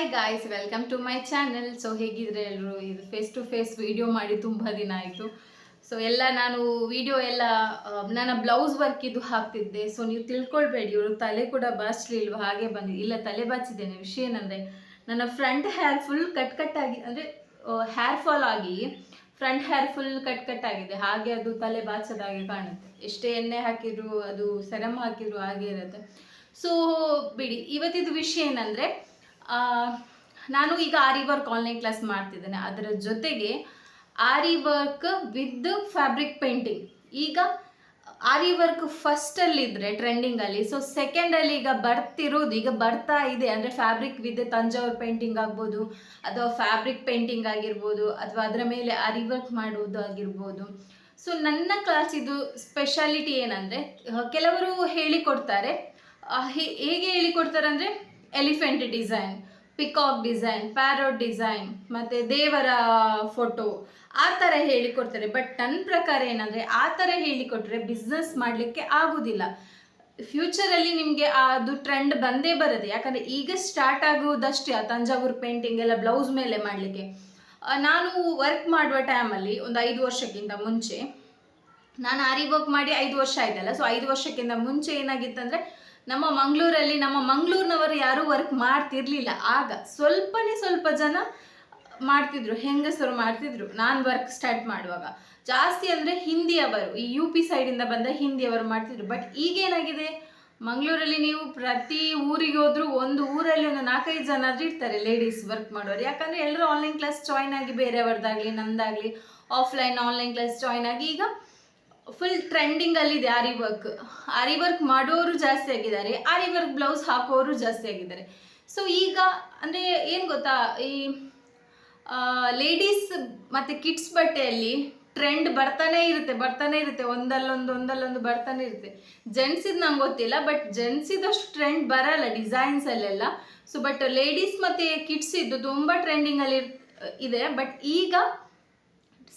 Hi guys welcome to my channel so ಹೇಗಿದ್ರೆ ಎಲ್ಲರೂ ಇದು face to face video ಮಾಡಿ ತುಂಬ ದಿನ ಆಯಿತು. ಸೊ ಎಲ್ಲ ನಾನು ವಿಡಿಯೋ ಎಲ್ಲ ಆ, ನನ್ನ ಬ್ಲೌಸ್ ವರ್ಕ್ ಇದು ಹಾಕ್ತಿದ್ದೆ. ಸೊ ನೀವು ತಿಳ್ಕೊಳ್ಬೇಡಿ ಇವರು ತಲೆ ಕೂಡ ಬಾಚಲಿಲ್ವ? ಹಾಗೆ ಬಂದು ಇಲ್ಲ ತಲೆ ಬಾಚಿದ್ದೇನೆ ವಿಷಯ ಏನಂದರೆ ನನ್ನ front hair full cut cut ಆಗಿ ಅಂದರೆ ಹೇರ್ ಫಾಲ್ ಆಗಿ front hair full cut cut ಆಗಿದೆ. ಹಾಗೆ ಅದು ತಲೆ ಬಾಚದಾಗೆ ಕಾಣುತ್ತೆ. ಎಷ್ಟೇ ಎಣ್ಣೆ ಹಾಕಿದ್ರು ಅದು ಸೆರಮ್ ಹಾಕಿದ್ರು ಹಾಗೆ ಇರುತ್ತೆ. ಸೊ ಬಿಡಿ ಇವತ್ತಿದ್ದು ವಿಷಯ ಏನಂದರೆ ನಾನು ಈಗ ಆರಿ ವರ್ಕ್ ಆನ್ಲೈನ್ ಕ್ಲಾಸ್ ಮಾಡ್ತಿದ್ದೇನೆ. ಅದರ ಜೊತೆಗೆ aari work with fabric painting ಈಗ ಆರಿ ವರ್ಕ್ ಫಸ್ಟಲ್ಲಿದ್ದರೆ ಟ್ರೆಂಡಿಂಗಲ್ಲಿ ಸೊ ಸೆಕೆಂಡಲ್ಲಿ ಈಗ ಬರ್ತಿರೋದು, ಈಗ ಬರ್ತಾ ಇದೆ. ಅಂದರೆ ಫ್ಯಾಬ್ರಿಕ್ ವಿತ್ ತಂಜಾವರ್ ಪೇಂಟಿಂಗ್ ಆಗ್ಬೋದು, ಅಥವಾ ಫ್ಯಾಬ್ರಿಕ್ ಪೇಂಟಿಂಗ್ ಆಗಿರ್ಬೋದು, ಅಥವಾ ಅದರ ಮೇಲೆ ಆರಿ ವರ್ಕ್ ಮಾಡುವುದು ಆಗಿರ್ಬೋದು. ಸೊ ನನ್ನ ಕ್ಲಾಸ್ ಇದು ಸ್ಪೆಷಾಲಿಟಿ ಏನಂದರೆ ಕೆಲವರು ಹೇಳಿಕೊಡ್ತಾರೆ. ಹೇಗೆ ಹೇಳಿಕೊಡ್ತಾರೆ ಅಂದರೆ elephant design, peacock design, parrot design, ಮತ್ತು ದೇವರ ಫೋಟೋ ಆ ಥರ ಹೇಳಿಕೊಡ್ತಾರೆ. ಬಟ್ ನನ್ನ ಪ್ರಕಾರ ಏನಂದರೆ ಆ ಥರ ಹೇಳಿಕೊಟ್ರೆ ಬಿಸ್ನೆಸ್ ಮಾಡಲಿಕ್ಕೆ ಆಗೋದಿಲ್ಲ. ಫ್ಯೂಚರಲ್ಲಿ ನಿಮಗೆ ಅದು ಟ್ರೆಂಡ್ ಬಂದೇ ಬರುತ್ತೆ. ಯಾಕಂದರೆ ಈಗ ಸ್ಟಾರ್ಟ್ ಆಗುವುದಷ್ಟೇ ಆ ತಂಜಾವೂರು ಪೇಂಟಿಂಗ್ ಎಲ್ಲ ಬ್ಲೌಸ್ ಮೇಲೆ ಮಾಡಲಿಕ್ಕೆ. ನಾನು ವರ್ಕ್ ಮಾಡುವ ಟೈಮಲ್ಲಿ ಒಂದು ಐದು ವರ್ಷಕ್ಕಿಂತ ಮುಂಚೆ, ನಾನು ಆರಿ ವರ್ಕ್ ಮಾಡಿ ಐದು ವರ್ಷ ಆಯ್ತಲ್ಲ ಸೊ ಐದು ವರ್ಷಕ್ಕಿಂತ ಮುಂಚೆ ಏನಾಗಿತ್ತಂದ್ರೆ ನಮ್ಮ ಮಂಗಳೂರಲ್ಲಿ ನಮ್ಮ ಮಂಗಳೂರಿನವರು ಯಾರೂ ವರ್ಕ್ ಮಾಡ್ತಿರ್ಲಿಲ್ಲ. ಆಗ ಸ್ವಲ್ಪನೇ ಸ್ವಲ್ಪ ಜನ ಮಾಡ್ತಿದ್ರು, ಹೆಂಗಸರು ಮಾಡ್ತಿದ್ರು. ನಾನು ವರ್ಕ್ ಸ್ಟಾರ್ಟ್ ಮಾಡುವಾಗ. ಜಾಸ್ತಿ ಅಂದರೆ ಹಿಂದಿಯವರು, ಈ ಯು ಪಿ ಸೈಡಿಂದ ಬಂದ ಹಿಂದಿಯವರು ಮಾಡ್ತಿದ್ರು. ಬಟ್ ಈಗೇನಾಗಿದೆ? ಮಂಗಳೂರಲ್ಲಿ ನೀವು ಪ್ರತಿ ಊರಿಗೆ ಹೋದ್ರೂ ಒಂದು ಊರಲ್ಲಿ ಒಂದು ನಾಲ್ಕೈದು ಜನ ಆದ್ರೂ ಇರ್ತಾರೆ ಲೇಡೀಸ್ ವರ್ಕ್ ಮಾಡೋರು ಯಾಕಂದರೆ ಎಲ್ಲರೂ ಆನ್ಲೈನ್ ಕ್ಲಾಸ್ ಜಾಯ್ನ್ ಆಗಿ ಬೇರೆಯವ್ರದ್ದಾಗಲಿ ನಂದಾಗಲಿ ಆಫ್ಲೈನ್ ಆನ್ಲೈನ್ ಕ್ಲಾಸ್ ಜಾಯ್ನ್ ಆಗಿ ಈಗ ಫುಲ್ ಟ್ರೆಂಡಿಂಗಲ್ಲಿದೆ ಆರಿ ವರ್ಕ್ ಆರಿ ವರ್ಕ್ ಮಾಡೋರು ಜಾಸ್ತಿ ಆಗಿದ್ದಾರೆ. ಆರಿ ವರ್ಕ್ ಬ್ಲೌಸ್ ಹಾಕೋರು ಜಾಸ್ತಿ ಆಗಿದ್ದಾರೆ. ಸೊ ಈಗ ಅಂದರೆ ಏನು ಗೊತ್ತಾ? ಈ ಲೇಡೀಸ್ ಮತ್ತು ಕಿಡ್ಸ್ ಬಟ್ಟೆಯಲ್ಲಿ ಟ್ರೆಂಡ್ ಬರ್ತಾನೆ ಇರುತ್ತೆ ಬರ್ತಾನೆ ಇರುತ್ತೆ. ಒಂದಲ್ಲೊಂದು ಒಂದಲ್ಲೊಂದು ಬರ್ತಾನೆ ಇರುತ್ತೆ. ಜೆಂಟ್ಸಿದ್ ನಂಗೆ ಗೊತ್ತಿಲ್ಲ ಬಟ್ ಜೆಂಟ್ಸಿದಷ್ಟು ಟ್ರೆಂಡ್ ಬರಲ್ಲ ಡಿಸೈನ್ಸಲ್ಲೆಲ್ಲ ಸೊ ಬಟ್ ಲೇಡೀಸ್ ಮತ್ತು ಕಿಡ್ಸ್ ಇದ್ದು ತುಂಬ ಟ್ರೆಂಡಿಂಗಲ್ಲಿ ಇದೆ. ಬಟ್ ಈಗ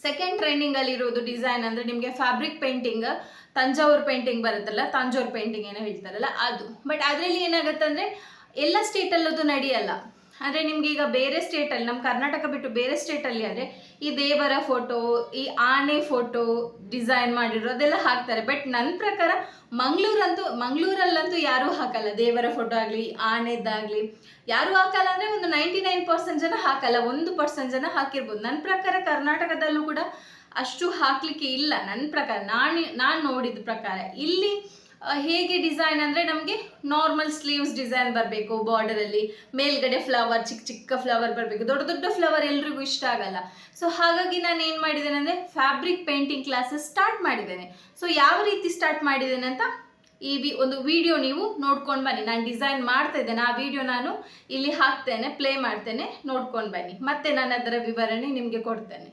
ಸೆಕೆಂಡ್ ಟ್ರೆಂಡಿಂಗಲ್ಲಿ ಇರೋದು ಡಿಸೈನ್ ಅಂದರೆ ನಿಮಗೆ ಫ್ಯಾಬ್ರಿಕ್ ಪೇಂಟಿಂಗ್ ತಂಜಾವೂರು ಪೇಂಟಿಂಗ್ ಬರುತ್ತಲ್ಲ, ತಂಜಾವೂರ್ ಪೇಂಟಿಂಗ್ ಏನೋ ಹೇಳ್ತಾರಲ್ಲ ಅದು. ಬಟ್ ಅದರಲ್ಲಿ ಏನಾಗುತ್ತೆ ಅಂದರೆ ಎಲ್ಲ ಅಲ್ಲೂ ನಡೆಯಲ್ಲ. ಅಂದರೆ ನಿಮ್ಗೆ ಈಗ ಬೇರೆ ಸ್ಟೇಟಲ್ಲಿ ನಮ್ಮ ಕರ್ನಾಟಕ ಬಿಟ್ಟು ಬೇರೆ ಸ್ಟೇಟಲ್ಲಿ ಆದರೆ ಈ ದೇವರ ಫೋಟೋ ಈ ಆನೆ ಫೋಟೋ ಡಿಸೈನ್ ಮಾಡಿರೋ ಅದೆಲ್ಲ ಹಾಕ್ತಾರೆ. ಬಟ್ ನನ್ನ ಪ್ರಕಾರ ಮಂಗಳೂರಂತೂ, ಮಂಗಳೂರಲ್ಲಂತೂ ಯಾರೂ ಹಾಕಲ್ಲ. ದೇವರ ಫೋಟೋ ಆಗಲಿ, ಆನೆದ್ದಾಗಲಿ ಯಾರೂ ಹಾಕಲ್ಲ ಅಂದರೆ ಒಂದು ನೈಂಟಿ ನೈನ್ ಪರ್ಸೆಂಟ್ ಜನ ಹಾಕಲ್ಲ, ಒಂದು ಪರ್ಸೆಂಟ್ ಜನ ಹಾಕಿರ್ಬೋದು. ನನ್ನ ಪ್ರಕಾರ ಕರ್ನಾಟಕದಲ್ಲೂ ಕೂಡ ಅಷ್ಟು ಹಾಕಲಿಕ್ಕೆ ಇಲ್ಲ. ನನ್ನ ಪ್ರಕಾರ, ನಾನು ನಾನು ನೋಡಿದ ಪ್ರಕಾರ ಇಲ್ಲಿ ಹೇಗೆ ಡಿಸೈನ್ ಅಂದರೆ ನಮಗೆ ನಾರ್ಮಲ್ ಸ್ಲೀವ್ಸ್ ಡಿಸೈನ್ ಬರಬೇಕು ಬಾರ್ಡರಲ್ಲಿ ಮೇಲ್ಗಡೆ ಫ್ಲವರ್ ಚಿಕ್ಕ ಚಿಕ್ಕ ಫ್ಲವರ್ ಬರಬೇಕು. ದೊಡ್ಡ ದೊಡ್ಡ ಫ್ಲವರ್ ಎಲ್ರಿಗೂ ಇಷ್ಟ ಆಗಲ್ಲ. ಸೊ ಹಾಗಾಗಿ ನಾನು ಏನು ಮಾಡಿದ್ದೇನೆ ಅಂದರೆ ಫ್ಯಾಬ್ರಿಕ್ ಪೇಂಟಿಂಗ್ ಕ್ಲಾಸಸ್ ಸ್ಟಾರ್ಟ್ ಮಾಡಿದ್ದೇನೆ. ಸೊ ಯಾವ ರೀತಿ ಸ್ಟಾರ್ಟ್ ಮಾಡಿದ್ದೇನೆ ಅಂತ ಈ ವಿ, ಒಂದು ವಿಡಿಯೋ ನೀವು ನೋಡ್ಕೊಂಡು ಬನ್ನಿ. ನಾನು ಡಿಸೈನ್ ಮಾಡ್ತಾ ಇದ್ದೇನೆ. ಆ ವಿಡಿಯೋ ನಾನು ಇಲ್ಲಿ ಹಾಕ್ತೇನೆ ಪ್ಲೇ ಮಾಡ್ತೇನೆ, ನೋಡ್ಕೊಂಡು ಬನ್ನಿ. ಮತ್ತೆ ನಾನು ಅದರ ವಿವರಣೆ ನಿಮಗೆ ಕೊಡ್ತೇನೆ.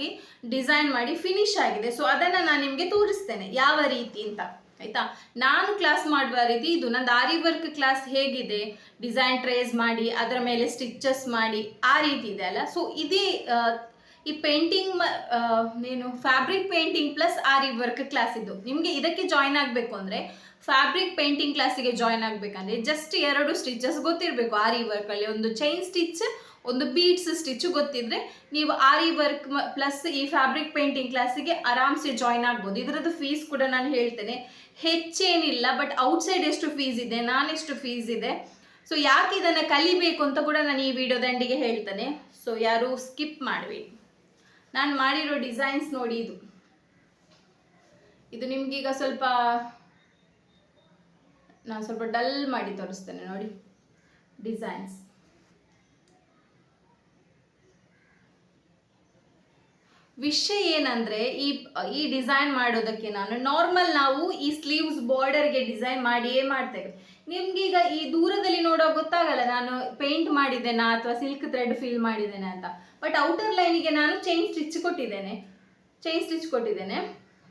ಹಾಕಿ ಡಿಸೈನ್ ಮಾಡಿ ಫಿನಿಶ್ ಆಗಿದೆ. ಸೊ ಅದನ್ನು ನಾನು ನಿಮಗೆ ತೋರಿಸ್ತೇನೆ. ಯಾವ ರೀತಿ ಅಂತ. ಆಯ್ತಾ? ನಾನು ಕ್ಲಾಸ್ ಮಾಡುವ ರೀತಿ ಇದು. ನಂದು ಆರಿ ವರ್ಕ್ ಕ್ಲಾಸ್ ಹೇಗಿದೆ? ಡಿಸೈನ್ ಟ್ರೇಸ್ ಮಾಡಿ, ಅದರ ಮೇಲೆ ಸ್ಟಿಚಸ್ ಮಾಡಿ, ಆ ರೀತಿ ಇದೆ ಅಲ್ಲ? ಸೊ ಇದೇ ಈ ಪೇಂಟಿಂಗ್ ಏನು fabric painting plus aari work class ಇದು. ನಿಮಗೆ ಇದಕ್ಕೆ ಜಾಯ್ನ್ ಆಗಬೇಕು ಅಂದರೆ ಫ್ಯಾಬ್ರಿಕ್ ಪೇಂಟಿಂಗ್ ಕ್ಲಾಸಿಗೆ ಜಾಯ್ನ್ ಆಗಬೇಕಂದ್ರೆ ಜಸ್ಟ್ ಎರಡು ಸ್ಟಿಚಸ್ ಗೊತ್ತಿರಬೇಕು ಆರಿ ವರ್ಕಲ್ಲಿ ಒಂದು ಚೈನ್ ಸ್ಟಿಚ್ ಒಂದು ಬೀಟ್ಸ್ ಸ್ಟಿಚ್ ಗೊತ್ತಿದ್ರೆ ನೀವು ಆರಿ ವರ್ಕ್ ಪ್ಲಸ್ ಈ ಫ್ಯಾಬ್ರಿಕ್ ಪೇಂಟಿಂಗ್ ಕ್ಲಾಸಿಗೆ ಆರಾಮ್ಸೆ ಜಾಯ್ನ್ ಆಗ್ಬೋದು. ಇದರದ್ದು ಫೀಸ್ ಕೂಡ ನಾನು ಹೇಳ್ತೇನೆ. ಹೆಚ್ಚೇನಿಲ್ಲ ಬಟ್ ಔಟ್ಸೈಡ್ ಎಷ್ಟು ಫೀಸ್ ಇದೆ, ನಾನೆಷ್ಟು ಫೀಸ್ ಇದೆ? ಸೊ ಯಾಕೆ ಇದನ್ನು ಕಲಿಬೇಕು ಅಂತ ಕೂಡ ನಾನು ಈ ವಿಡಿಯೋದಂಡಿಗೆ ಹೇಳ್ತೇನೆ. ಸೊ ಯಾರು ಸ್ಕಿಪ್ ಮಾಡಬೇಡಿ. ನಾನು ಮಾಡಿರೋ ಡಿಸೈನ್ಸ್ ನೋಡಿ ಇದು. ಇದು ನಿಮ್ಗೀಗ ಸ್ವಲ್ಪ ನಾನು ಸ್ವಲ್ಪ ಡಲ್ ಮಾಡಿ ತೋರಿಸ್ತೇನೆ ನೋಡಿ. ಡಿಸೈನ್ಸ್ ವಿಷಯ ಏನಂದ್ರೆ ಈ ಈ ಡಿಸೈನ್ ಮಾಡೋದಕ್ಕೆ ನಾನು ನಾರ್ಮಲ್ ನಾವು ಈ ಸ್ಲೀವ್ಸ್ ಬಾರ್ಡರ್ಗೆ ಡಿಸೈನ್ ಮಾಡಿಯೇ ಮಾಡ್ತೇವೆ. ನಿಮ್ಗೀಗ ಈ ದೂರದಲ್ಲಿ ನೋಡೋ ಗೊತ್ತಾಗಲ್ಲ, ನಾನು ಪೇಂಟ್ ಮಾಡಿದ್ದೇನಾ ಅಥವಾ ಸಿಲ್ಕ್ ಥ್ರೆಡ್ ಫಿಲ್ ಮಾಡಿದ್ದೇನೆ ಅಂತ. ಬಟ್ ಔಟರ್ ಲೈನಿಗೆ ನಾನು ಚೈನ್ ಸ್ಟಿಚ್ ಕೊಟ್ಟಿದ್ದೇನೆ. ಚೈನ್ ಸ್ಟಿಚ್ ಕೊಟ್ಟಿದ್ದೇನೆ.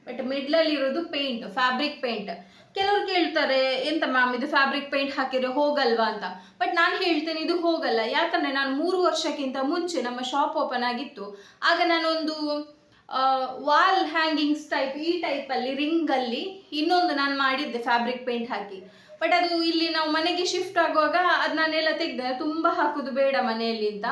ಬಟ್ ಮಿಡ್ಲಲ್ಲಿ ಇರೋದು ಪೇಂಟ್ ಫ್ಯಾಬ್ರಿಕ್ ಪೇಂಟ್ ಕೆಲವರು ಕೇಳ್ತಾರೆ, ಎಂತ ಮ್ಯಾಮ್ ಇದು ಫ್ಯಾಬ್ರಿಕ್ ಪೇಂಟ್ ಹಾಕಿದ್ರೆ ಹೋಗಲ್ವಾ ಅಂತ. ಬಟ್ ನಾನು ಹೇಳ್ತೇನೆ ಇದು ಹೋಗಲ್ಲ. ಯಾಕಂದ್ರೆ ನಾನು ಮೂರು ವರ್ಷಕ್ಕಿಂತ ಮುಂಚೆ ನಮ್ಮ ಶಾಪ್ ಓಪನ್ ಆಗಿತ್ತು. ಆಗ ನಾನೊಂದು ವಾಲ್ ಹ್ಯಾಂಗಿಂಗ್ಸ್ ಟೈಪ್ ಈ ಟೈಪಲ್ಲಿ ರಿಂಗಲ್ಲಿ ಇನ್ನೊಂದು ನಾನು ಮಾಡಿದ್ದೆ ಫ್ಯಾಬ್ರಿಕ್ ಪೇಂಟ್ ಹಾಕಿ. ಬಟ್ ಅದು ಇಲ್ಲಿ ನಾವು ಮನೆಗೆ ಶಿಫ್ಟ್ ಆಗುವಾಗ ಅದು ನಾನೆಲ್ಲ ತೆಗೆದೆ ತುಂಬ ಹಾಕೋದು ಬೇಡ ಮನೆಯಲ್ಲಿ ಅಂತ.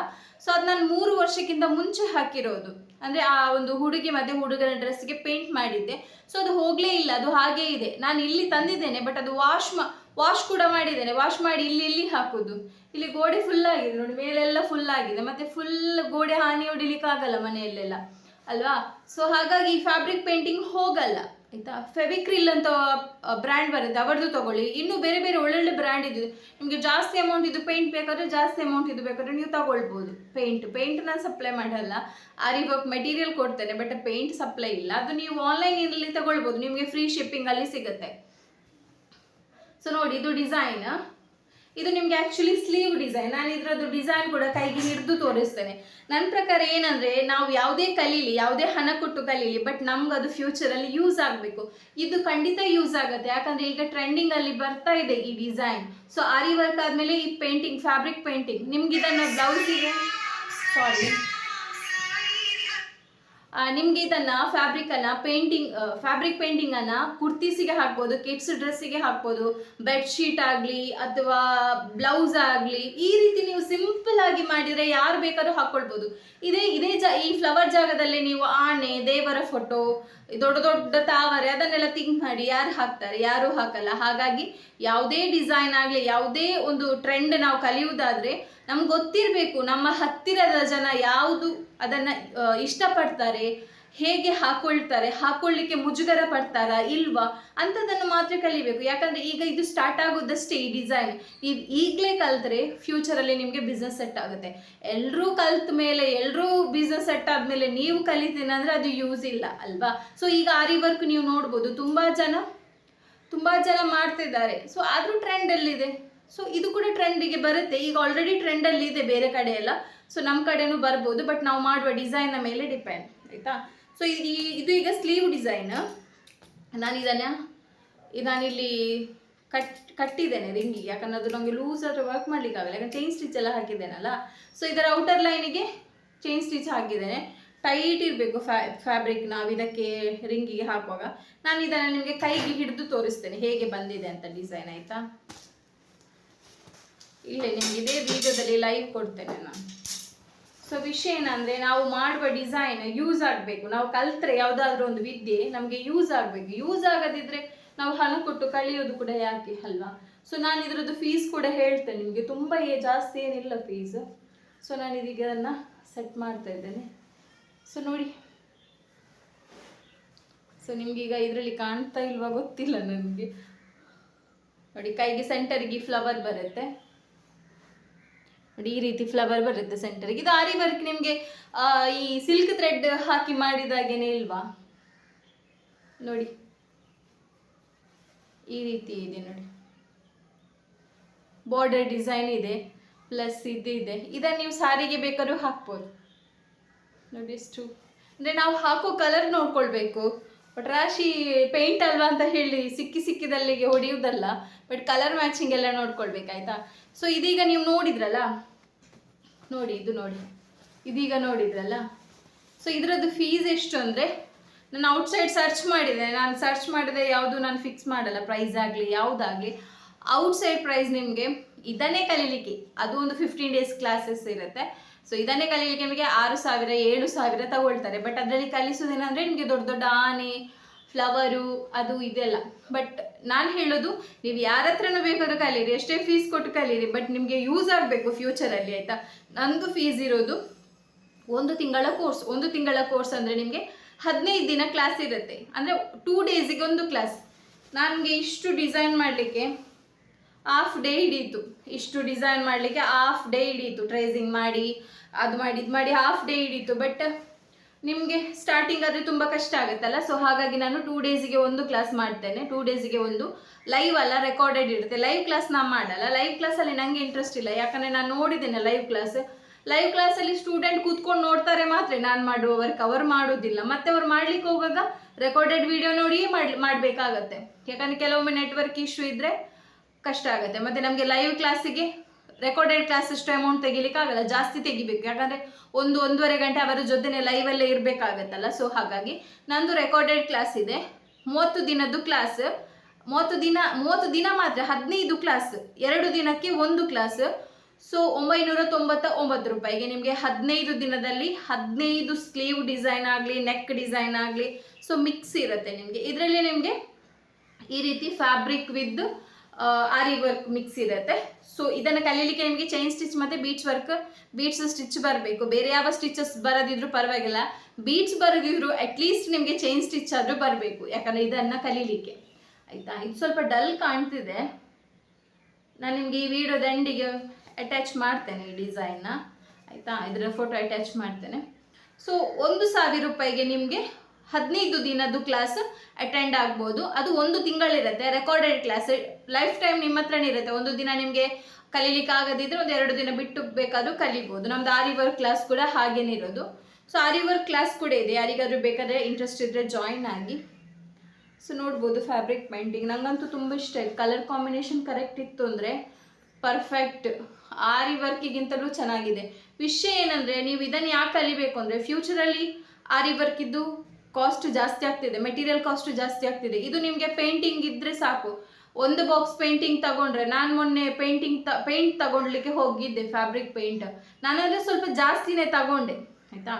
ಸೊ ಅದು ನಾನು ಮೂರು ವರ್ಷಕ್ಕಿಂತ ಮುಂಚೆ ಹಾಕಿರೋದು. ಅಂದರೆ ಆ ಒಂದು ಹುಡುಗಿ ಮತ್ತು ಹುಡುಗನ ಡ್ರೆಸ್ಗೆ ಪೇಂಟ್ ಮಾಡಿದ್ದೆ. ಸೊ ಅದು ಹೋಗಲೇ ಇಲ್ಲ, ಅದು ಹಾಗೇ ಇದೆ. ನಾನು ಇಲ್ಲಿ ತಂದಿದ್ದೇನೆ ಬಟ್ ಅದು ವಾಶ್ ಮಾ ವಾಶ್ ಕೂಡ ಮಾಡಿದ್ದೇನೆ. ವಾಶ್ ಮಾಡಿ ಇಲ್ಲಿ ಇಲ್ಲಿ ಹಾಕೋದು. ಇಲ್ಲಿ ಗೋಡೆ ಫುಲ್ ಆಗಿದೆ ನೋಡಿ, ಮೇಲೆಲ್ಲ ಫುಲ್ ಆಗಿದೆ. ಮತ್ತೆ ಫುಲ್ ಗೋಡೆ ಹಾನಿ ಹೊಡಿಲಿಕ್ಕಾಗಲ್ಲ ಮನೆಯಲ್ಲೆಲ್ಲ. ಅಲ್ವಾ? ಸೊ ಹಾಗಾಗಿ ಫ್ಯಾಬ್ರಿಕ್ ಪೇಂಟಿಂಗ್ ಹೋಗಲ್ಲ. ಆಯ್ತಾ? ಫೆವಿಕ್ರಿಲ್ ಅಂತ ಬ್ರ್ಯಾಂಡ್ ಬರುತ್ತೆ. ಅವರದ್ದು ತಗೊಳ್ಳಿ. ಇನ್ನು ಬೇರೆ ಬೇರೆ ಒಳ್ಳೊಳ್ಳೆ ಬ್ರ್ಯಾಂಡ್ ಇದೆ. ನಿಮಗೆ ಜಾಸ್ತಿ ಅಮೌಂಟ್ ಇದು ಪೇಂಟ್ ಬೇಕಾದ್ರೆ ಜಾಸ್ತಿ ಅಮೌಂಟ್ ಇದು ಬೇಕಾದ್ರೆ ನೀವು ತಗೊಳ್ಬೋದು. ಪೇಂಟ್ ಪೇಂಟ್ ನಾನು ಸಪ್ಲೈ ಮಾಡಲ್ಲ. ಆರಿ ವರ್ಕ್ ಮೆಟೀರಿಯಲ್ ಕೊಡ್ತೇನೆ ಬಟ್ ಪೇಂಟ್ ಸಪ್ಲೈ ಇಲ್ಲ. ಅದು ನೀವು ಆನ್ಲೈನಲ್ಲಿ ತಗೊಳ್ಬೋದು. ನಿಮಗೆ ಫ್ರೀ ಶಿಪ್ಪಿಂಗ್ ಅಲ್ಲಿ ಸಿಗುತ್ತೆ. ಸೊ ನೋಡಿ, ಇದು ಡಿಸೈನ್ ಇದು ನಿಮ್ಗೆ ಆಕ್ಚುಲಿ ಸ್ಲೀವ್ ಡಿಸೈನ್ ನಾನು ಇದ್ರದ್ದು ಡಿಸೈನ್ ಕೂಡ ಕೈಗೆ ಹಿಡಿದು ತೋರಿಸ್ತೇನೆ. ನನ್ನ ಪ್ರಕಾರ ಏನಂದ್ರೆ, ನಾವು ಯಾವುದೇ ಕಲೀಲಿ, ಯಾವುದೇ ಹಣ ಕೊಟ್ಟು ಕಲೀಲಿ ಬಟ್ ನಮ್ಗೆ ಅದು ಫ್ಯೂಚರಲ್ಲಿ ಯೂಸ್ ಆಗಬೇಕು. ಇದು ಖಂಡಿತ ಯೂಸ್ ಆಗುತ್ತೆ. ಯಾಕಂದ್ರೆ ಈಗ ಟ್ರೆಂಡಿಂಗ್ ಅಲ್ಲಿ ಬರ್ತಾ ಇದೆ ಈ ಡಿಸೈನ್ ಸೊ ಆರಿ ವರ್ಕ್ ಆದ್ಮೇಲೆ ಈ ಪೇಂಟಿಂಗ್ ಫ್ಯಾಬ್ರಿಕ್ ಪೇಂಟಿಂಗ್ ನಿಮ್ಗೆ ಇದನ್ನ ಬ್ಲೌಸಿಗೆ ಸಾರಿ ನಿಮ್ಗೆ ಇದನ್ನ ಫ್ಯಾಬ್ರಿಕ್ ಅನ್ನ ಪೇಂಟಿಂಗ್ ಫ್ಯಾಬ್ರಿಕ್ ಪೇಂಟಿಂಗ್ ಅನ್ನ ಕುರ್ತೀಸಿಗೆ ಹಾಕ್ಬೋದು ಕಿಡ್ಸ್ ಡ್ರೆಸ್ಸಿಗೆ ಹಾಕ್ಬೋದು ಬೆಡ್ಶೀಟ್ ಆಗಲಿ ಅಥವಾ ಬ್ಲೌಸ್ ಆಗಲಿ, ಈ ರೀತಿ ನೀವು ಸಿಂಪಲ್ ಆಗಿ ಮಾಡಿದ್ರೆ ಯಾರು ಬೇಕಾದ್ರೂ ಹಾಕ್ಕೊಳ್ಬೋದು. ಇದೇ ಇದೇ ಜ, ಈ ಫ್ಲವರ್ ಜಾಗದಲ್ಲಿ ನೀವು ಆನೆ, ದೇವರ ಫೋಟೋ ದೊಡ್ಡ ದೊಡ್ಡ ತಾವರೆ, ಅದನ್ನೆಲ್ಲ ಥಿಂಕ್ ಮಾಡಿ ಯಾರು ಹಾಕ್ತಾರೆ, ಯಾರು ಹಾಕಲ್ಲ. ಹಾಗಾಗಿ ಯಾವುದೇ ಡಿಸೈನ್ ಆಗಲಿ, ಯಾವುದೇ ಒಂದು ಟ್ರೆಂಡ್ ನಾವು ಕಲಿಯುವುದಾದ್ರೆ ನಮ್ಗೆ ಗೊತ್ತಿರಬೇಕು, ನಮ್ಮ ಹತ್ತಿರದ ಜನ ಯಾವುದು ಅದನ್ನು ಇಷ್ಟಪಡ್ತಾರೆ, ಹೇಗೆ ಹಾಕೊಳ್ತಾರೆ ಹಾಕೊಳ್ಳಿಕ್ಕೆ ಮುಜುಗರ ಪಡ್ತಾರಾ ಇಲ್ವಾ ಅಂಥದ್ದನ್ನು ಮಾತ್ರ ಕಲಿಬೇಕು. ಯಾಕಂದ್ರೆ ಈಗ ಇದು ಸ್ಟಾರ್ಟ್ ಆಗೋದಷ್ಟೇ ಈ ಡಿಸೈನ್ ನೀವು ಈಗಲೇ ಕಲ್ತ್ರೆ ಫ್ಯೂಚರಲ್ಲಿ ನಿಮಗೆ ಬಿಸ್ನೆಸ್ ಸೆಟ್ ಆಗುತ್ತೆ. ಎಲ್ಲರೂ ಕಲ್ತ ಮೇಲೆ ಎಲ್ಲರೂ ಬಿಸ್ನೆಸ್ ಸೆಟ್ ಆದಮೇಲೆ ನೀವು ಕಲಿತೀನಿ ಅಂದರೆ ಅದು ಯೂಸ್ ಇಲ್ಲ, ಅಲ್ವಾ? ಸೊ ಈಗ ಆರಿ ವರ್ಕ್ ನೀವು ನೋಡ್ಬೋದು. ತುಂಬ ಜನ ತುಂಬ ಜನ ಮಾಡ್ತಿದ್ದಾರೆ. ಸೊ ಆದರೂ ಟ್ರೆಂಡಲ್ಲಿದೆ ಸೊ ಇದು ಕೂಡ ಟ್ರೆಂಡಿಗೆ ಬರುತ್ತೆ. ಈಗ ಆಲ್ರೆಡಿ ಟ್ರೆಂಡಲ್ಲಿ ಇದೆ ಬೇರೆ ಕಡೆ ಎಲ್ಲ ಸೊ ನಮ್ಮ ಕಡೆನೂ ಬರ್ಬೋದು ಬಟ್ ನಾವು ಮಾಡುವ ಡಿಸೈನ್ನ ಮೇಲೆ ಡಿಪೆಂಡ್ ಆಯಿತಾ? ಸೊ ಈ ಇದು ಈಗ ಸ್ಲೀವ್ ಡಿಸೈನ್ ನಾನು ಇದನ್ನು, ನಾನಿಲ್ಲಿ ಕಟ್ ಕಟ್ಟಿದ್ದೇನೆ ರಿಂಗಿಗೆ ಯಾಕಂದ್ರೆ ಅದು ನಮಗೆ ಲೂಸ್ ಆದರೆ ವರ್ಕ್ ಮಾಡ್ಲಿಕ್ಕೆ ಆಗಲ್ಲ ಯಾಕಂದ್ರೆ ಚೈನ್ ಸ್ಟಿಚ್ ಎಲ್ಲ ಹಾಕಿದ್ದೇನಲ್ಲ? ಸೊ ಇದರ ಔಟರ್ ಲೈನಿಗೆ ಚೈನ್ ಸ್ಟಿಚ್ ಹಾಕಿದ್ದೇನೆ. ಟೈಟ್ ಇರಬೇಕು ಫ್ಯಾ ಫ್ಯಾಬ್ರಿಕ್ ನಾವು ಇದಕ್ಕೆ ರಿಂಗಿಗೆ ಹಾಕುವಾಗ. ನಾನು ಇದನ್ನು ನಿಮಗೆ ಕೈಗೆ ಹಿಡಿದು ತೋರಿಸ್ತೇನೆ. ಹೇಗೆ ಬಂದಿದೆ ಅಂತ ಡಿಸೈನ್ ಆಯಿತಾ? ಇಲ್ಲೇ ನಿಮ್ಗೆ ಇದೇ ವಿಡಿಯೋದಲ್ಲಿ ಲೈವ್ ಕೊಡ್ತೇನೆ ನಾನು. ಸೊ ವಿಷಯ ಏನಂದ್ರೆ ನಾವು ಮಾಡುವ ಡಿಸೈನ್ ಯೂಸ್ ಆಗಬೇಕು. ನಾವು ಕಲ್ತ್ರೆ ಯಾವುದಾದ್ರೂ ಒಂದು ವಿದ್ಯೆ ನಮಗೆ ಯೂಸ್ ಆಗಬೇಕು. ಯೂಸ್ ಆಗದಿದ್ರೆ ನಾವು ಹಣ ಕೊಟ್ಟು ಕಲಿಯೋದು ಕೂಡ ಯಾಕೆ ಅಲ್ವಾ? ಸೊ ನಾನು ಇದರದ್ದು ಫೀಸ್ ಕೂಡ ಹೇಳ್ತೇನೆ ನಿಮಗೆ. ತುಂಬ ಏ- ಜಾಸ್ತಿ ಏನಿಲ್ಲ ಫೀಸ್ ಸೊ ನಾನು ಇದೀಗ ಅದನ್ನು ಸೆಟ್ ಮಾಡ್ತಾ ಇದ್ದೇನೆ. ಸೊ ನೋಡಿ. ಸೊ ನಿಮ್ಗೀಗ ಇದರಲ್ಲಿ ಕಾಣ್ತಾ ಇಲ್ವಾ ಗೊತ್ತಿಲ್ಲ ನನಗೆ. ನೋಡಿ, ಕೈಗೆ ಸೆಂಟರ್ಗೆ ಫ್ಲವರ್ ಬರುತ್ತೆ. ನೋಡಿ, ಈ ರೀತಿ ಫ್ಲವರ್ ಬರುತ್ತೆ ಸೆಂಟರ್ಗೆ ಇದು ಆರಿ ವರ್ಕ್ ನಿಮಗೆ ಈ ಸಿಲ್ಕ್ ಥ್ರೆಡ್ ಹಾಕಿ ಮಾಡಿದಾಗೇನೆ ಇಲ್ವಾ? ನೋಡಿ. ಈ ರೀತಿ ಇದೆ ನೋಡಿ. ಬಾರ್ಡರ್ ಡಿಸೈನ್ ಇದೆ ಪ್ಲಸ್ ಇದು ಇದೆ. ಇದನ್ನು ನೀವು ಸಾರಿಗೆ ಬೇಕಾದ್ರೂ ಹಾಕ್ಬೋದು. ನೋಡಿ ಎಷ್ಟು. ಅಂದರೆ ನಾವು ಹಾಕೋ ಕಲರ್ ನೋಡ್ಕೊಳ್ಬೇಕು. ಬಟ್ ರಾಶಿ ಪೇಂಟ್ ಅಲ್ವಾ ಅಂತ ಹೇಳಿ ಸಿಕ್ಕಿ ಸಿಕ್ಕಿದಲ್ಲಿಗೆ ಹೊಡೆಯುವುದಲ್ಲ ಬಟ್ ಕಲರ್ ಮ್ಯಾಚಿಂಗ್ ಎಲ್ಲ ನೋಡ್ಕೊಳ್ಬೇಕಾಯ್ತಾ? ಸೊ ಇದೀಗ ನೀವು ನೋಡಿದ್ರಲ್ಲ ನೋಡಿ, ಇದು ನೋಡಿ. ಇದೀಗ ನೋಡಿದ್ರಲ್ಲ? ಸೊ ಇದರದ್ದು ಫೀಸ್ ಎಷ್ಟು ಅಂದರೆ, ನಾನು ಔಟ್ಸೈಡ್ ಸರ್ಚ್ ಮಾಡಿದೆ. ನಾನು ಸರ್ಚ್ ಮಾಡಿದೆ, ಯಾವುದು ನಾನು ಫಿಕ್ಸ್ ಮಾಡಲ್ಲ ಪ್ರೈಸ್ ಆಗಲಿ, ಯಾವುದಾಗಲಿ. ಔಟ್ಸೈಡ್ ಪ್ರೈಸ್ ನಿಮಗೆ ಇದನ್ನೇ ಕಲೀಲಿಕ್ಕೆ, ಅದು ಒಂದು ಫಿಫ್ಟೀನ್ ಡೇಸ್ ಕ್ಲಾಸಸ್ ಇರುತ್ತೆ. ಸೊ ಇದನ್ನೇ ಕಲೀಲಿಕ್ಕೆ ನಿಮಗೆ ಆರು ಸಾವಿರ, ಏಳು ಸಾವಿರ ತಗೊಳ್ತಾರೆ. ಬಟ್ ಅದರಲ್ಲಿ ಕಲಿಸೋದೇನಂದರೆ ನಿಮಗೆ ದೊಡ್ಡ ದೊಡ್ಡ ಆನೆ ಫ್ಲವರು ಅದು ಇದೆಲ್ಲ. ಬಟ್ ನಾನು ಹೇಳೋದು, ನೀವು ಯಾರ ಹತ್ರನೂ ಬೇಕಾದ್ರೂ ಕಲೀರಿ. ಎಷ್ಟೇ ಫೀಸ್ ಕೊಟ್ಟು ಕಲೀರಿ ಬಟ್ ನಿಮಗೆ ಯೂಸ್ ಆಗಬೇಕು ಫ್ಯೂಚರಲ್ಲಿ ಆಯಿತಾ? ನಂದು ಫೀಸ್ ಇರೋದು ಒಂದು ತಿಂಗಳ ಕೋರ್ಸ್ ಒಂದು ತಿಂಗಳ ಕೋರ್ಸ್ ಅಂದರೆ ನಿಮಗೆ ಹದಿನೈದು ದಿನ ಕ್ಲಾಸ್ ಇರುತ್ತೆ. ಅಂದರೆ ಟೂ ಡೇಸಿಗೆ ಒಂದು ಕ್ಲಾಸ್ ನನಗೆ ಇಷ್ಟು ಡಿಸೈನ್ ಮಾಡಲಿಕ್ಕೆ ಹಾಫ್ ಡೇ ಹಿಡೀತು. ಇಷ್ಟು ಡಿಸೈನ್ ಮಾಡಲಿಕ್ಕೆ ಹಾಫ್ ಡೇ ಹಿಡೀತು. ಟ್ರೇಸಿಂಗ್ ಮಾಡಿ, ಅದು ಮಾಡಿ, ಇದು ಮಾಡಿ ಹಾಫ್ ಡೇ ಹಿಡೀತು. ಬಟ್ ನಿಮಗೆ ಸ್ಟಾರ್ಟಿಂಗ್ ಆದರೆ ತುಂಬ ಕಷ್ಟ ಆಗುತ್ತಲ್ಲ? ಸೊ ಹಾಗಾಗಿ ನಾನು ಟೂ ಡೇಸಿಗೆ ಒಂದು ಕ್ಲಾಸ್ ಮಾಡ್ತೇನೆ. ಟೂ ಡೇಸಿಗೆ ಒಂದು ಲೈವ್ ಅಲ್ಲ ರೆಕಾರ್ಡೆಡ್ ಇರುತ್ತೆ. ಲೈವ್ ಕ್ಲಾಸ್ ನಾನು ಮಾಡಲ್ಲ. ಲೈವ್ ಕ್ಲಾಸಲ್ಲಿ ನನಗೆ ಇಂಟ್ರೆಸ್ಟ್ ಇಲ್ಲ. ಯಾಕಂದರೆ ನಾನು ನೋಡಿದ್ದೇನೆ ಲೈವ್ ಕ್ಲಾಸ್ ಲೈವ್ ಕ್ಲಾಸಲ್ಲಿ ಸ್ಟೂಡೆಂಟ್ ಕೂತ್ಕೊಂಡು ನೋಡ್ತಾರೆ ಮಾತ್ರ. ನಾನು ಮಾಡುವ ವರ್ಕ್ ಅವರು ಮಾಡೋದಿಲ್ಲ. ಮತ್ತೆ ಅವ್ರು ಮಾಡ್ಲಿಕ್ಕೆ ಹೋಗಾಗ ರೆಕಾರ್ಡೆಡ್ ವಿಡಿಯೋ ನೋಡಿಯೇ ಮಾಡಿ ಮಾಡಬೇಕಾಗತ್ತೆ. ಯಾಕಂದರೆ ಕೆಲವೊಮ್ಮೆ ನೆಟ್ವರ್ಕ್ ಇಶ್ಯೂ ಇದ್ದರೆ ಕಷ್ಟ ಆಗುತ್ತೆ. ಮತ್ತು ನಮಗೆ ಲೈವ್ ಕ್ಲಾಸಿಗೆ ರೆಕಾರ್ಡೆಡ್ ಕ್ಲಾಸ್ ಅಷ್ಟು ಅಮೌಂಟ್ ತೆಗಿಲಿಕ್ಕೆ ಆಗಲ್ಲ, ಜಾಸ್ತಿ ತೆಗಿಬೇಕು. ಯಾಕಂದರೆ ಒಂದು ಒಂದೂವರೆ ಗಂಟೆ ಅವರ ಜೊತೆನೆ ಲೈವಲ್ಲೇ ಇರಬೇಕಾಗತ್ತಲ್ಲ ಸೊ ಹಾಗಾಗಿ ನಂದು ರೆಕಾರ್ಡೆಡ್ ಕ್ಲಾಸ್ ಇದೆ. ಮೂವತ್ತು ದಿನದ್ದು ಕ್ಲಾಸ್ ಮೂವತ್ತು ದಿನ ಮೂವತ್ತು ದಿನ ಮಾತ್ರ, ಹದಿನೈದು ಕ್ಲಾಸ್ ಎರಡು ದಿನಕ್ಕೆ ಒಂದು ಕ್ಲಾಸ್ ಸೊ ಒಂಬೈನೂರ ತೊಂಬತ್ತ ಒಂಬತ್ತು ರೂಪಾಯಿಗೆ ನಿಮಗೆ ಹದಿನೈದು ದಿನದಲ್ಲಿ ಹದಿನೈದು ಸ್ಲೀವ್ ಡಿಸೈನ್ ಆಗಲಿ ನೆಕ್ ಡಿಸೈನ್ ಆಗಲಿ ಸೊ ಮಿಕ್ಸ್ ಇರುತ್ತೆ ನಿಮಗೆ. ಇದರಲ್ಲಿ ನಿಮಗೆ ಈ ರೀತಿ fabric with aari work mix ಇರುತ್ತೆ. ಸೊ ಇದನ್ನು ಕಲೀಲಿಕ್ಕೆ ನಿಮಗೆ ಚೈನ್ ಸ್ಟಿಚ್ ಮತ್ತು ಬೀಚ್ ವರ್ಕ್ ಬೀಟ್ಸ್ ಸ್ಟಿಚ್ ಬರಬೇಕು. ಬೇರೆ ಯಾವ ಸ್ಟಿಚಸ್ ಬರೋದಿದ್ರು ಪರವಾಗಿಲ್ಲ. ಬೀಟ್ಸ್ ಬರೋದಿದ್ರು ಅಟ್ಲೀಸ್ಟ್ ನಿಮಗೆ ಚೈನ್ ಸ್ಟಿಚ್ ಆದರೂ ಬರಬೇಕು. ಯಾಕಂದರೆ ಇದನ್ನು ಕಲೀಲಿಕ್ಕೆ. ಆಯಿತಾ? ಇದು ಸ್ವಲ್ಪ ಡಲ್ ಕಾಣ್ತಿದೆ. ನಾನು ನಿಮಗೆ ಈ ವಿಡಿಯೋದ ಎಂಡಿಗೆ ಅಟ್ಯಾಚ್ ಮಾಡ್ತೇನೆ ಈ ಡಿಸೈನ್ನ ಆಯಿತಾ? ಇದರ ಫೋಟೋ ಅಟ್ಯಾಚ್ ಮಾಡ್ತೇನೆ. ಸೊ ಒಂದು ಸಾವಿರ ರೂಪಾಯಿಗೆ ನಿಮಗೆ ಹದಿನೈದು ದಿನದ್ದು ಕ್ಲಾಸ್ ಅಟೆಂಡ್ ಆಗ್ಬೋದು. ಅದು ಒಂದು ತಿಂಗಳಿರುತ್ತೆ. ರೆಕಾರ್ಡೆಡ್ ಕ್ಲಾಸ್ ಲೈಫ್ ಟೈಮ್ ನಿಮ್ಮ ಹತ್ರನೇ ಇರುತ್ತೆ. ಒಂದು ದಿನ ನಿಮಗೆ ಕಲೀಲಿಕ್ಕೆ ಆಗದಿದ್ರೆ ಒಂದು ಎರಡು ದಿನ ಬಿಟ್ಟು ಬೇಕಾದರೂ ಕಲಿಬೋದು. ನಮ್ದು ಆರಿ ವರ್ಕ್ ಕ್ಲಾಸ್ ಕೂಡ ಹಾಗೇನೆ ಇರೋದು. ಸೊ ಆರಿ ವರ್ಕ್ ಕ್ಲಾಸ್ ಕೂಡ ಇದೆ. ಯಾರಿಗಾದರೂ ಬೇಕಾದರೆ ಇಂಟ್ರೆಸ್ಟ್ ಇದ್ದರೆ ಜಾಯಿನ್ ಆಗಿ. ಸೊ ನೋಡ್ಬೋದು ಫ್ಯಾಬ್ರಿಕ್ ಪೇಂಟಿಂಗ್ ನಂಗಂತೂ ತುಂಬ ಇಷ್ಟ. ಆಯ್ತು ಕಲರ್ ಕಾಂಬಿನೇಷನ್ ಕರೆಕ್ಟ್ ಇತ್ತು ಅಂದರೆ ಪರ್ಫೆಕ್ಟ್ ಆರಿ ವರ್ಕಿಗಿಂತಲೂ ಚೆನ್ನಾಗಿದೆ. ವಿಷಯ ಏನಂದರೆ, ನೀವು ಇದನ್ನು ಯಾಕೆ ಕಲಿಬೇಕು ಅಂದರೆ ಫ್ಯೂಚರಲ್ಲಿ ಆರಿ ವರ್ಕ್ ಇದ್ದು ಕಾಸ್ಟ್ ಜಾಸ್ತಿ ಆಗ್ತಿದೆ ಮೆಟೀರಿಯಲ್ ಕಾಸ್ಟ್ ಜಾಸ್ತಿ ಆಗ್ತಿದೆ. ಇದು ನಿಮಗೆ ಪೇಂಟಿಂಗ್ ಇದ್ದರೆ ಸಾಕು. ಒಂದು ಬಾಕ್ಸ್ ಪೇಂಟಿಂಗ್ ತಗೊಂಡ್ರೆ, ನಾನು ಮೊನ್ನೆ ಪೇಂಟಿಂಗ್ ತ ಪೇಂಟ್ ತಗೊಳ್ಳಿಕ್ಕೆ ಹೋಗಿದ್ದೆ ಫ್ಯಾಬ್ರಿಕ್ ಪೇಂಟ್ ನಾನಂದರೆ ಸ್ವಲ್ಪ ಜಾಸ್ತಿನೇ ತಗೊಂಡೆ, ಆಯಿತಾ?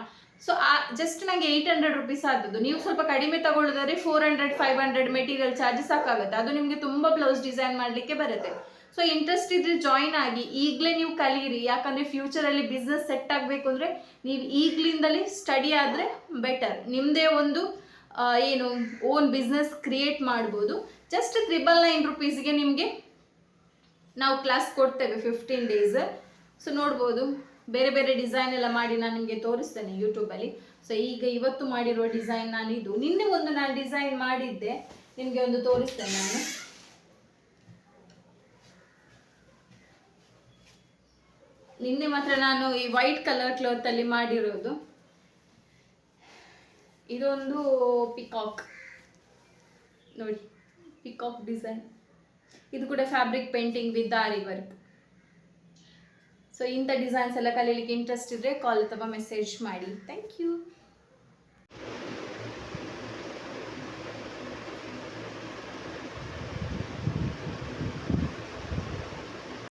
ಸೊ ಆ ಜಸ್ಟ್ ನನಗೆ ಏಯ್ಟ್ ಹಂಡ್ರೆಡ್ ರುಪೀಸ್ ಆದದ್ದು. ನೀವು ಸ್ವಲ್ಪ ಕಡಿಮೆ ತಗೊಳ್ಳೋದಾದ್ರೆ four hundred five hundred material charge ಸಾಕಾಗುತ್ತೆ. ಅದು ನಿಮಗೆ ತುಂಬ ಬ್ಲೌಸ್ ಡಿಸೈನ್ ಮಾಡಲಿಕ್ಕೆ ಬರುತ್ತೆ. ಸೊ ಇಂಟ್ರೆಸ್ಟ್ ಇದ್ರೆ ಜಾಯಿನ್ ಆಗಿ ಈಗಲೇ ನೀವು ಕಲೀರಿ. ಯಾಕಂದರೆ ಫ್ಯೂಚರಲ್ಲಿ ಬಿಸ್ನೆಸ್ ಸೆಟ್ ಆಗಬೇಕು ಅಂದರೆ ನೀವು ಈಗಲಿಂದಲೇ ಸ್ಟಡಿ ಆದರೆ ಬೆಟರ್ ನಿಮ್ಮದೇ ಒಂದು ಏನು ಓನ್ ಬಿಸ್ನೆಸ್ ಕ್ರಿಯೇಟ್ ಮಾಡ್ಬೋದು. ಜಸ್ಟ್ ತ್ರಿಬಲ್ ನೈನ್ ರುಪೀಸ್ಗೆ ನಿಮಗೆ ನಾವು ಕ್ಲಾಸ್ ಕೊಡ್ತೇವೆ ಫಿಫ್ಟೀನ್ ಡೇಸ್ ಸೊ ನೋಡ್ಬೋದು. ಬೇರೆ ಬೇರೆ ಡಿಸೈನ್ ಎಲ್ಲ ಮಾಡಿ ನಾನು ನಿಮಗೆ ತೋರಿಸ್ತೇನೆ ಯೂಟ್ಯೂಬಲ್ಲಿ ಸೊ ಈಗ ಇವತ್ತು ಮಾಡಿರೋ ಡಿಸೈನ್ ನಾನು ಇದು ನಿನ್ನೆ ಒಂದು ನಾನು ಡಿಸೈನ್ ಮಾಡಿದ್ದೆ. ನಿಮಗೆ ಒಂದು ತೋರಿಸ್ತೇನೆ ನಾನು. ನಿನ್ನೆ ಮಾತ್ರ ನಾನು ಈ ವೈಟ್ ಕಲರ್ ಕ್ಲಾತಲ್ಲಿ ಮಾಡಿರೋದು. ಇದೊಂದು ಪಿಕಾಕ್ ನೋಡಿ ಪಿಕಾಕ್ ಡಿಸೈನ್ ಇದು ಕೂಡ fabric painting with aari work so ಇಂಥ ಡಿಸೈನ್ಸ್ ಎಲ್ಲ ಕಲೀಲಿಕ್ಕೆ ಇಂಟ್ರೆಸ್ಟ್ ಇದ್ದರೆ ಕಾಲ್ ಅಥವಾ ಮೆಸೇಜ್ ಮಾಡಿ. Thank you